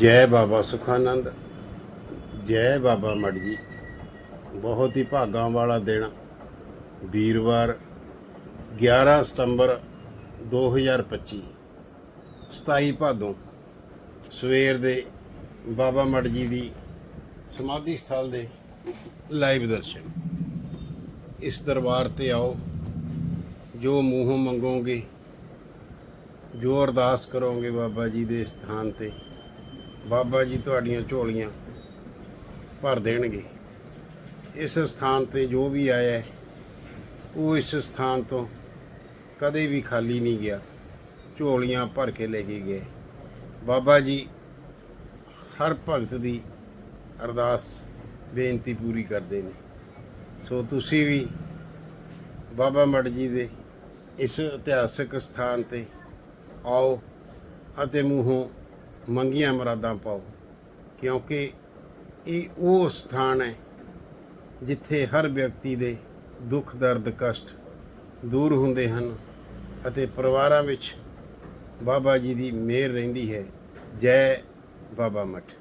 ਜੈ ਬਾਬਾ ਸੁਖਾਨੰਦ, ਜੈ ਬਾਬਾ ਮੜ ਜੀ। ਬਹੁਤ ਹੀ ਭਾਗਾਂ ਵਾਲਾ ਦਿਨ। ਵੀਰਵਾਰ 11 ਸਤੰਬਰ 2025 27 ਭਾਦੋਂ ਸਵੇਰ ਦੇ ਬਾਬਾ ਮੜ ਜੀ ਦੀ ਸਮਾਧੀ ਸਥਲ ਦੇ ਲਾਈਵ ਦਰਸ਼ਨ। ਇਸ ਦਰਬਾਰ ਤੇ ਆਓ। ਜੋ ਮੂੰਹੋਂ ਮੰਗੋਗੇ, ਜੋ ਅਰਦਾਸ ਕਰੋਗੇ ਬਾਬਾ ਜੀ ਦੇ ਸਥਾਨ ਤੇ। ਬਾਬਾ ਜੀ ਤੁਹਾਡੀਆਂ ਝੋਲੀਆਂ ਭਰ ਦੇਣਗੇ। ਇਸ ਸਥਾਨ ਤੇ ਜੋ ਵੀ ਆਇਆ ਉਹ ਇਸ ਸਥਾਨ ਤੋਂ ਕਦੇ ਵੀ ਖਾਲੀ ਨਹੀਂ ਗਿਆ। ਝੋਲੀਆਂ ਭਰ ਕੇ ਲੈ ਕੇ ਗਏ। ਬਾਬਾ ਜੀ ਹਰ ਭਗਤ ਦੀ ਅਰਦਾਸ, ਬੇਨਤੀ ਪੂਰੀ ਕਰਦੇ ਨੇ। ਸੋ ਤੁਸੀਂ ਵੀ ਬਾਬਾ ਮੜ ਜੀ ਦੇ ਇਸ ਇਤਿਹਾਸਕ ਸਥਾਨ ਤੇ ਆਓ ਅਤੇ ਮੂੰਹੋਂ ਮੰਗੀਆਂ ਮਰਾਦਾਂ ਪਾਓ, ਕਿਉਂਕਿ ਇਹ ਉਹ ਸਥਾਨ ਹੈ ਜਿੱਥੇ ਹਰ ਵਿਅਕਤੀ ਦੇ ਦੁੱਖ, ਦਰਦ, ਕਸ਼ਟ ਦੂਰ ਹੁੰਦੇ ਹਨ ਅਤੇ ਪਰਿਵਾਰਾਂ ਵਿੱਚ ਬਾਬਾ ਜੀ ਦੀ ਮਿਹਰ ਰਹਿੰਦੀ ਹੈ। ਜੈ ਬਾਬਾ ਮਠ।